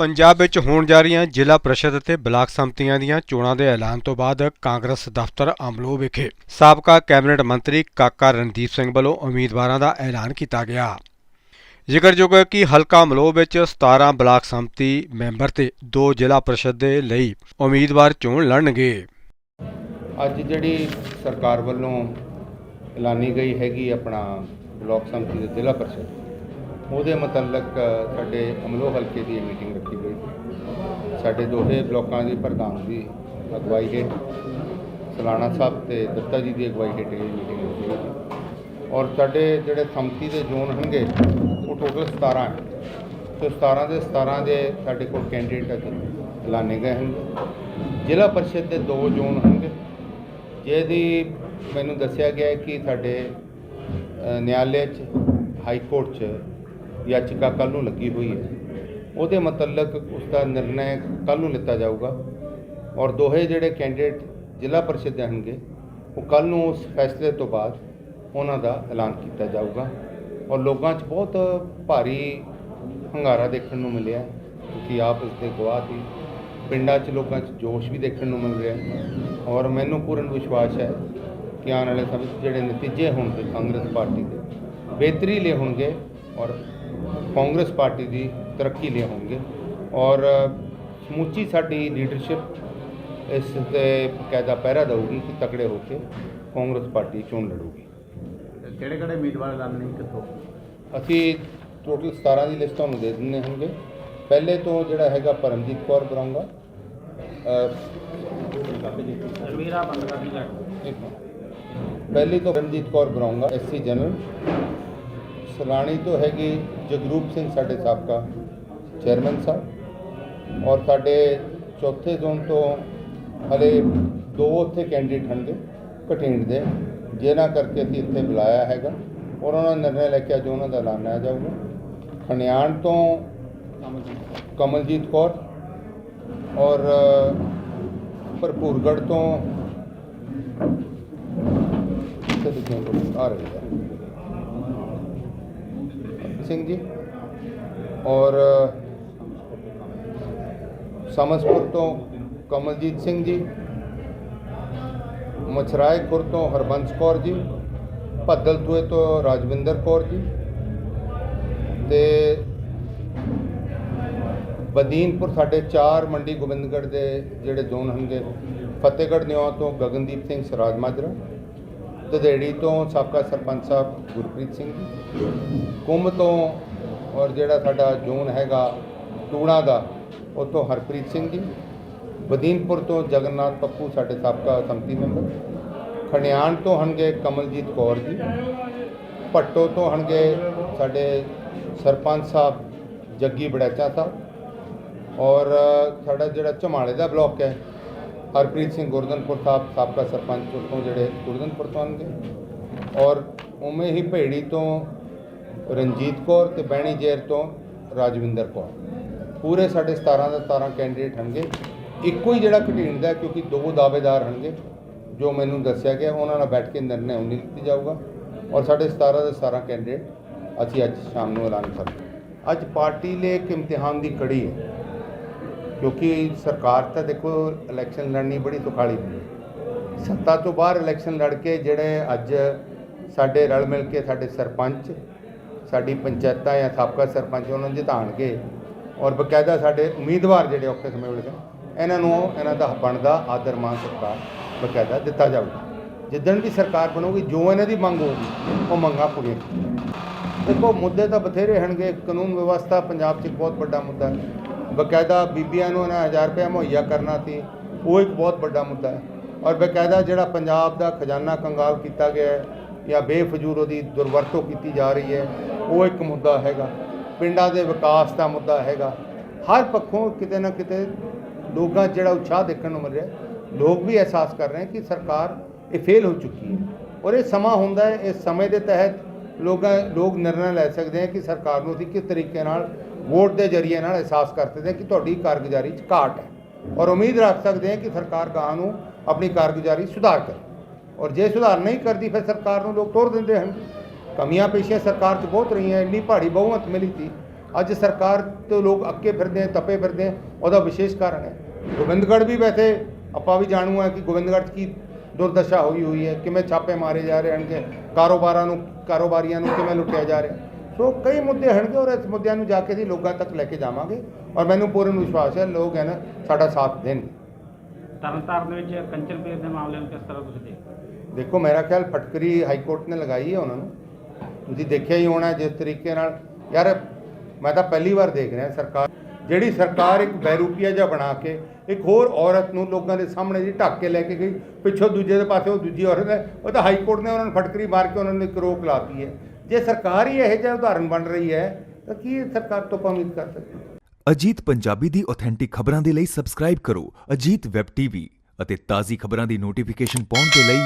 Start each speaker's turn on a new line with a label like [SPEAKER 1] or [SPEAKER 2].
[SPEAKER 1] ਪੰਜਾਬ ਵਿੱਚ ਹੋਣ ਜਾ ਰਹੀਆਂ ਜ਼ਿਲ੍ਹਾ ਪ੍ਰੀਸ਼ਦ ਅਤੇ ਬਲਾਕ ਸੰਮਤੀਆਂ ਦੀਆਂ ਚੋਣਾਂ ਦੇ ਐਲਾਨ ਤੋਂ ਬਾਅਦ ਕਾਂਗਰਸ ਦਫ਼ਤਰ ਅਮਲੋ ਵਿਖੇ ਸਾਬਕਾ ਕੈਬਨਿਟ ਮੰਤਰੀ ਕਾਕਾ ਰਣਦੀਪ ਸਿੰਘ ਵੱਲੋਂ ਉਮੀਦਵਾਰਾਂ ਦਾ ਐਲਾਨ ਕੀਤਾ ਗਿਆ। ਜ਼ਿਕਰਯੋਗ ਹੈ ਕਿ ਹਲਕਾ ਅਮਲੋ ਵਿੱਚ 17 ਬਲਾਕ ਸੰਮਤੀ ਮੈਂਬਰ ਤੇ 2 ਜ਼ਿਲ੍ਹਾ ਪ੍ਰੀਸ਼ਦ ਦੇ ਲਈ ਉਮੀਦਵਾਰ ਚੋਣ ਲੜਨਗੇ।
[SPEAKER 2] ਅੱਜ ਜਿਹੜੀ ਸਰਕਾਰ ਵੱਲੋਂ ਐਲਾਨੀ ਗਈ ਹੈਗੀ ਆਪਣਾ ਬਲਾਕ ਸੰਮਤੀ ਦੇ ਜ਼ਿਲ੍ਹਾ ਪਰਿਸ਼ਦ। ਉਹਦੇ ਮੁਤਲਕ ਸਾਡੇ ਅਮਲੋ ਹਲਕੇ ਦੀ ਮੀਟਿੰਗ ਰੱਖੀ ਗਈ। ਸੀ ਸਾਡੇ ਦੋਹੇ ਬਲਾਕਾਂ ਦੇ ਪ੍ਰਧਾਨ ਦੀ ਅਗਵਾਈ ਹੇਠ, ਸਲਾਣਾ ਸਾਹਿਬ ਤੇ ਦੱਤਾ ਜੀ ਦੀ ਅਗਵਾਈ ਹੇਠ ਇਹ ਮੀਟਿੰਗ ਰੱਖੀ ਗਈ। ਸੀ ਔਰ ਸਾਡੇ ਜਿਹੜੇ ਸੰਮਤੀ ਦੇ ਜ਼ੋਨ ਹੋਣਗੇ ਉਹ ਟੋਟਲ 17 ਹੈ। ਤੇ 17 ਦੇ 17 ਦੇ ਸਾਡੇ ਕੋਲ ਕੈਂਡੀਡੇਟ ਅੱਜ ਐਲਾਨੇ ਗਏ ਹਨ। ਜ਼ਿਲ੍ਹਾ ਪਰਿਸ਼ਦ ਦੇ ਦੋ ਜ਼ੋਨ ਹਨਗੇ ਜਿਹਦੀ ਮੈਨੂੰ ਦੱਸਿਆ ਗਿਆ ਕਿ ਸਾਡੇ ਨਿਆਲੇ 'ਚ, ਹਾਈ ਕੋਰਟ 'ਚ ਯਾਚਿਕਾ ਕੱਲ੍ਹ ਨੂੰ ਲੱਗੀ ਹੋਈ ਹੈ। ਉਹਦੇ ਮੁਤਲਕ ਉਸ ਦਾ ਨਿਰਣੈ ਕੱਲ੍ਹ ਨੂੰ ਲਿੱਤਾ ਜਾਊਗਾ। ਔਰ ਦੋਹੇ ਜਿਹੜੇ ਕੈਂਡੀਡੇਟ ਜ਼ਿਲ੍ਹਾ ਪਰਿਸ਼ਦ ਦੇ ਹੋਣਗੇ ਉਹ ਕੱਲ੍ਹ ਨੂੰ ਉਸ ਫੈਸਲੇ ਤੋਂ ਬਾਅਦ ਉਹਨਾਂ ਦਾ ਐਲਾਨ ਕੀਤਾ ਜਾਊਗਾ। ਔਰ ਲੋਕਾਂ 'ਚ ਬਹੁਤ ਭਾਰੀ ਹੰਗਾਰਾ ਦੇਖਣ ਨੂੰ ਮਿਲਿਆ ਕਿ ਆਪ ਇਸ ਦੇ ਗਵਾਹ ਸੀ। ਪਿੰਡਾਂ 'ਚ ਲੋਕਾਂ 'ਚ ਜੋਸ਼ ਵੀ ਦੇਖਣ ਨੂੰ ਮਿਲ ਰਿਹਾ ਔਰ ਮੈਨੂੰ ਪੂਰਨ ਵਿਸ਼ਵਾਸ ਹੈ ਕਿ ਆਉਣ ਵਾਲੇ ਸਮੇਂ 'ਚ ਜਿਹੜੇ ਨਤੀਜੇ ਹੋਣਗੇ ਕਾਂਗਰਸ ਪਾਰਟੀ ਦੇ, ਬਿਹਤਰੀ ਲਈ ਹੋਣਗੇ। ਔਰ ਕਾਂਗਰਸ ਪਾਰਟੀ ਦੀ ਤਰੱਕੀ ਲਈ ਹੋਣਗੇ। ਔਰ ਸਮੁੱਚੀ ਸਾਡੀ ਲੀਡਰਸ਼ਿਪ ਇਸ ਤੇ ਕਾਇਦਾ ਪਹਿਰਾ ਦਊਗੀ ਕਿ ਤਕੜੇ ਹੋ ਕੇ ਕਾਂਗਰਸ ਪਾਰਟੀ ਚੋਣ ਲੜੂਗੀ।
[SPEAKER 3] ਕਿਹੜੇ ਕਿਹੜੇ ਉਮੀਦਵਾਰ ਐਲਾਨੇ ਕਿੱਥੋਂ?
[SPEAKER 2] ਅਸੀਂ ਟੋਟਲ 17 ਦੀ ਲਿਸਟ ਤੁਹਾਨੂੰ ਦੇ ਦਿੰਦੇ ਹਾਂਗੇ। ਪਹਿਲੇ ਤੋਂ ਜਿਹੜਾ ਹੈਗਾ ਪਰਮਜੀਤ ਕੌਰ ਮਿੰਟ। ਪਹਿਲੀ ਤੋਂ ਰਣਜੀਤ ਕੌਰ ਬਰੌਂਗਾ ਐਸਸੀ ਜਨਰਲ। ਸਲਾਣੀ ਤੋਂ ਹੈਗੀ ਜਗਰੂਪ ਸਿੰਘ ਸਾਡੇ ਸਾਬਕਾ ਚੇਅਰਮੈਨ ਸਾਹਿਬ। ਔਰ ਸਾਡੇ ਚੌਥੇ ਜ਼ੋਨ ਤੋਂ ਹਲੇ ਦੋ ਉੱਥੇ ਕੈਂਡੀਡੇਟ ਹਨਗੇ ਕਟਿੰਡ ਦੇ। ਜਿਹਨਾਂ ਕਰਕੇ ਅਸੀਂ ਇੱਥੇ ਬੁਲਾਇਆ ਹੈਗਾ। ਔਰ ਉਹਨਾਂ ਨੇ ਨਿਰਣੈ ਲੈ ਕੇ ਅੱਜ ਉਹਨਾਂ ਦਾ ਐਲਾਨਿਆ ਜਾਊਗਾ। ਖਣਿਆਣ ਤੋਂ ਕਮਲਜੀਤ ਕੌਰ ਔਰ ਅ, ਭਰਪੂਰਗੜ੍ਹ ਤੋਂ ਆ ਰਹੇ ਹੈ ਸਿੰਘ ਜੀ ਔਰ ਸਮਸਪੁਰ ਤੋਂ ਕਮਲਜੀਤ ਸਿੰਘ ਜੀ ਮਛਰਾਏਪੁਰ ਤੋਂ ਹਰਬੰਸ ਕੌਰ ਜੀ, ਭੱਦਲਤੂਏ ਤੋਂ ਰਾਜਵਿੰਦਰ ਕੌਰ ਜੀ ਤੇ ਬਦੀਨਪੁਰ ਸਾਡੇ ਚਾਰ ਮੰਡੀ ਗੋਬਿੰਦਗੜ੍ਹ ਦੇ ਜਿਹੜੇ ਜ਼ੋਨ ਹੋਣਗੇ ਫਤਿਹਗੜ੍ਹ ਨਿਵਾ ਤੋਂ ਗਗਨਦੀਪ ਸਿੰਘ ਸਰਾਜ ਮਾਜਰਾ ਦਦੇੜੀ ਤੋਂ ਸਾਬਕਾ ਸਰਪੰਚ ਸਾਹਿਬ ਗੁਰਪ੍ਰੀਤ ਸਿੰਘ ਜੀ। ਕੁੰਭ ਤੋਂ ਔਰ ਜਿਹੜਾ ਸਾਡਾ ਜ਼ੋਨ ਹੈਗਾ ਟੂਣਾ ਦਾ ਉਹ ਹਰਪ੍ਰੀਤ ਸਿੰਘ ਜੀ। ਬਦੀਨਪੁਰ ਤੋਂ ਜਗਨਨਾਥ ਪੱਪੂ, ਸਾਡੇ ਸਾਬਕਾ ਸੰਮਤੀ ਮੈਂਬਰ। ਖਣਿਆਣ ਤੋਂ ਹਨਗੇ ਕਮਲਜੀਤ ਕੌਰ ਜੀ। ਭੱਟੋ ਤੋਂ ਹਨਗੇ ਸਾਡੇ ਸਰਪੰਚ ਸਾਹਿਬ ਜੱਗੀ ਬੜੈਚਾ ਸਾਹਿਬ। ਔਰ ਸਾਡਾ ਜਿਹੜਾ ਝਮਾਲੇ ਦਾ ਬਲਾਕ ਹੈ ਹਰਪ੍ਰੀਤ ਸਿੰਘ ਗੁਰਦਨਪੁਰ ਸਾਹਿਬ, ਸਾਬਕਾ ਸਰਪੰਚ, ਉੱਥੋਂ ਜਿਹੜੇ ਗੁਰਦਨਪੁਰ ਤੋਂ ਆਉਣਗੇ। ਔਰ ਉਵੇਂ ਹੀ ਭੇੜੀ ਤੋਂ ਰਣਜੀਤ ਕੌਰ ਤੇ ਬਹਿਣੀ ਜੇਰ ਤੋਂ ਰਾਜਵਿੰਦਰ ਕੌਰ। ਪੂਰੇ ਸਾਡੇ 17 ਦਾ 17 ਕੈਂਡੀਡੇਟ ਹੋਣਗੇ। ਇੱਕੋ ਹੀ ਜਿਹੜਾ ਘਟੀਣ ਦਾ ਕਿਉਂਕਿ ਦੋ ਦਾਅਵੇਦਾਰ ਹੋਣਗੇ, ਜੋ ਮੈਨੂੰ ਦੱਸਿਆ ਗਿਆ, ਉਹਨਾਂ ਨਾਲ ਬੈਠ ਕੇ ਨਿਰਣੈ ਉਨੀ ਦਿੱਤੀ ਜਾਊਗਾ। ਔਰ ਸਾਡੇ 17 ਦੇ 17 ਕੈਂਡੀਡੇਟ ਅਸੀਂ ਅੱਜ ਸ਼ਾਮ ਨੂੰ ਐਲਾਨ ਕਰਦੇ ਅੱਜ ਪਾਰਟੀ ਲਈ ਇੱਕ ਇਮਤਿਹਾਨ ਦੀ ਕੜੀ ਹੈ। ਕਿਉਂਕਿ ਸਰਕਾਰ ਤਾਂ ਦੇਖੋ ਇਲੈਕਸ਼ਨ ਲੜਨੀ ਬੜੀ ਸੁਖਾਲੀ ਹੁੰਦੀ ਹੈ। ਸੱਤਾ ਤੋਂ ਬਾਹਰ ਇਲੈਕਸ਼ਨ ਲੜ ਕੇ ਜਿਹੜੇ ਅੱਜ ਸਾਡੇ ਰਲ ਮਿਲ ਕੇ ਸਾਡੇ ਸਰਪੰਚ, ਸਾਡੀ ਪੰਚਾਇਤਾਂ ਜਾਂ ਸਾਬਕਾ ਸਰਪੰਚ ਉਹਨਾਂ ਨੂੰ ਜਿਤਾਣਗੇ ਔਰ ਬਕਾਇਦਾ ਸਾਡੇ ਉਮੀਦਵਾਰ ਜਿਹੜੇ ਔਖੇ ਸਮੇਂ ਵੇਲੇ ਇਹਨਾਂ ਨੂੰ ਇਹਨਾਂ ਦਾ ਬਣਦਾ ਆਦਰ ਮਾਨ ਸਰਕਾਰ ਬਕਾਇਦਾ ਦਿੱਤਾ ਜਾਊਗਾ ਜਿੱਦਣ ਵੀ ਸਰਕਾਰ ਬਣੂਗੀ, ਜੋ ਇਹਨਾਂ ਦੀ ਮੰਗ ਹੋਊਗੀ, ਉਹ ਮੰਗਾਂ ਪੂਰੀਆਂ ਦੇਖੋ ਮੁੱਦੇ ਤਾਂ ਬਥੇਰੇ ਹਨਗੇ ਕਾਨੂੰਨ ਵਿਵਸਥਾ ਪੰਜਾਬ 'ਚ ਇੱਕ ਬਹੁਤ ਵੱਡਾ ਮੁੱਦਾ ਹੈ। ਬਕਾਇਦਾ ਬੀਬੀਆਂ ਨੂੰ ਇਹਨਾਂ 1000 ਰੁਪਏ ਮੁਹੱਈਆ ਕਰਨਾ ਸੀ, ਉਹ ਇੱਕ ਬਹੁਤ ਵੱਡਾ ਮੁੱਦਾ ਹੈ। ਔਰ ਬਕਾਇਦਾ ਜਿਹੜਾ ਪੰਜਾਬ ਦਾ ਖਜ਼ਾਨਾ ਕੰਗਾਲ ਕੀਤਾ ਗਿਆ ਹੈ ਜਾਂ ਬੇਫਜ਼ੂਲ ਉਹਦੀ ਦੁਰਵਰਤੋਂ ਕੀਤੀ ਜਾ ਰਹੀ ਹੈ, ਉਹ ਇੱਕ ਮੁੱਦਾ ਹੈਗਾ। ਪਿੰਡਾਂ ਦੇ ਵਿਕਾਸ ਦਾ ਮੁੱਦਾ ਹੈਗਾ। ਹਰ ਪੱਖੋਂ ਕਿਤੇ ਨਾ ਕਿਤੇ ਲੋਕਾਂ ਜਿਹੜਾ ਉਤਸ਼ਾਹ ਦੇਖਣ ਨੂੰ ਮਿਲ ਰਿਹਾ ਲੋਕ ਵੀ ਅਹਿਸਾਸ ਕਰ ਰਹੇ ਕਿ ਸਰਕਾਰ ਇਹ ਫੇਲ ਹੋ ਚੁੱਕੀ ਹੈ। ਔਰ ਇਹ ਸਮਾਂ ਹੁੰਦਾ ਹੈ, ਇਸ ਸਮੇਂ ਦੇ ਤਹਿਤ ਲੋਕਾਂ, ਲੋਕ ਨਿਰਣਾ ਲੈ ਸਕਦੇ ਆ ਕਿ ਸਰਕਾਰ ਨੂੰ ਅਸੀਂ ਕਿਸ ਤਰੀਕੇ ਨਾਲ ਵੋਟ ਦੇ ਜ਼ਰੀਏ ਨਾਲ ਅਹਿਸਾਸ ਕਰ ਸਕਦੇ ਕਿ ਤੁਹਾਡੀ ਕਾਰਗੁਜ਼ਾਰੀ 'ਚ ਘਾਟ ਹੈ। ਔਰ ਉਮੀਦ ਰੱਖ ਸਕਦੇ ਹਾਂ ਕਿ ਸਰਕਾਰ ਗਾਂ ਨੂੰ ਆਪਣੀ ਕਾਰਗੁਜ਼ਾਰੀ ਸੁਧਾਰ ਕਰੇ। ਔਰ ਜੇ ਸੁਧਾਰ ਨਹੀਂ ਕਰਦੀ, ਫਿਰ ਸਰਕਾਰ ਨੂੰ ਲੋਕ ਤੋੜ ਦਿੰਦੇ ਹਨ ਕਮੀਆਂ ਪੇਸ਼ੀਆਂ ਸਰਕਾਰ 'ਚ ਬਹੁਤ ਰਹੀਆਂ, ਇੰਨੀ ਭਾਰੀ ਬਹੁਮਤ ਮਿਲੀ ਸੀ। ਅੱਜ ਸਰਕਾਰ ਤੋਂ ਲੋਕ ਅੱਕੇ ਫਿਰਦੇ ਆ ਤਪੇ ਫਿਰਦੇ ਆ ਉਹਦਾ ਵਿਸ਼ੇਸ਼ ਕਾਰਨ ਹੈ। ਗੋਬਿੰਦਗੜ੍ਹ ਵੀ ਵੈਸੇ ਆਪਾਂ ਵੀ ਜਾਣੂ ਆ ਕਿ ਗੋਬਿੰਦਗੜ੍ਹ 'ਚ ਕੀ ਦੁਰਦਸ਼ਾ ਹੋਈ ਹੋਈ ਹੈ, ਕਿਵੇਂ ਛਾਪੇ ਮਾਰੇ ਜਾ ਰਹੇ ਹਨ, ਕਿ ਕਾਰੋਬਾਰਾਂ ਨੂੰ ਕਾਰੋਬਾਰੀਆਂ ਨੂੰ ਕਿਵੇਂ ਲੁੱਟਿਆ ਜਾ ਰਿਹਾ ਸੋ ਕਈ ਮੁੱਦੇ ਹਨਗੇ ਔਰ ਇਸ ਮੁੱਦਿਆਂ ਨੂੰ ਜਾ ਕੇ ਅਸੀਂ ਲੋਕਾਂ ਤੱਕ ਲੈ ਕੇ ਜਾਵਾਂਗੇ ਔਰ ਮੈਨੂੰ ਪੂਰਨ ਵਿਸ਼ਵਾਸ ਹੈ ਲੋਕ ਹੈ ਨਾ ਸਾਡਾ ਸਾਥ ਦੇਣਗੇ
[SPEAKER 3] ਤਰਨਤਾਰਨ ਦੇ ਵਿੱਚ ਕੰਚਨ ਪੀਰ ਦੇ ਮਾਮਲੇ ਨੂੰ ਕਿਸ ਤਰ੍ਹਾਂ ਤੁਸੀਂ ਦੇਖਦੇ ਹੋ?
[SPEAKER 2] ਦੇਖੋ ਮੇਰਾ ਖਿਆਲ ਫਟਕਰੀ ਹਾਈ ਕੋਰਟ ਨੇ ਲਗਾਈ ਹੈ ਉਹਨਾਂ ਨੂੰ। ਤੁਸੀਂ ਦੇਖਿਆ ਹੀ ਹੋਣਾ ਜਿਸ ਤਰੀਕੇ ਨਾਲ। ਯਾਰ ਮੈਂ ਤਾਂ ਪਹਿਲੀ ਵਾਰ ਦੇਖ ਰਿਹਾ ਸਰਕਾਰ। ਜਿਹੜੀ ਸਰਕਾਰ ਇੱਕ ਬੈਰੂਪੀਆ ਜਿਹਾ ਬਣਾ ਕੇ ਇੱਕ ਹੋਰ ਔਰਤ ਨੂੰ ਲੋਕਾਂ ਦੇ ਸਾਹਮਣੇ ਜੀ ਢੱਕ ਕੇ ਲੈ ਕੇ ਗਈ ਪਿੱਛੋਂ ਦੂਜੇ ਦੇ ਪਾਸੇ ਉਹ ਦੂਜੀ ਔਰਤ ਹੈ ਉਹ ਤਾਂ ਹਾਈ ਕੋਰਟ ਨੇ ਉਹਨਾਂ ਨੂੰ ਫਟਕਰੀ ਮਾਰ ਕੇ ਉਹਨਾਂ ਨੂੰ ਇੱਕ ਰੋਕ ਲਾਤੀ ਹੈ। ਜੇ ਸਰਕਾਰ ਹੀ ਇਹੋ ਜਿਹਾ ਉਦਾਹਰਨ ਬਣ ਰਹੀ ਹੈ, ਤਾਂ ਕੀ ਸਰਕਾਰ ਤੋਂ ਆਪਾਂ ਉਮੀਦ ਕਰ ਸਕਦੇ
[SPEAKER 4] ਅਜੀਤ ਪੰਜਾਬੀ ਦੀ ਆਥੈਂਟਿਕ ਖਬਰਾਂ ਦੇ ਲਈ ਸਬਸਕ੍ਰਾਈਬ ਕਰੋ ਅਜੀਤ ਵੈਬ ਟੀਵੀ ਅਤੇ ਤਾਜ਼ੀ ਖਬਰਾਂ ਦੀ ਨੋਟੀਫਿਕੇਸ਼ਨ ਪਾਉਣ ਦੇ ਲਈ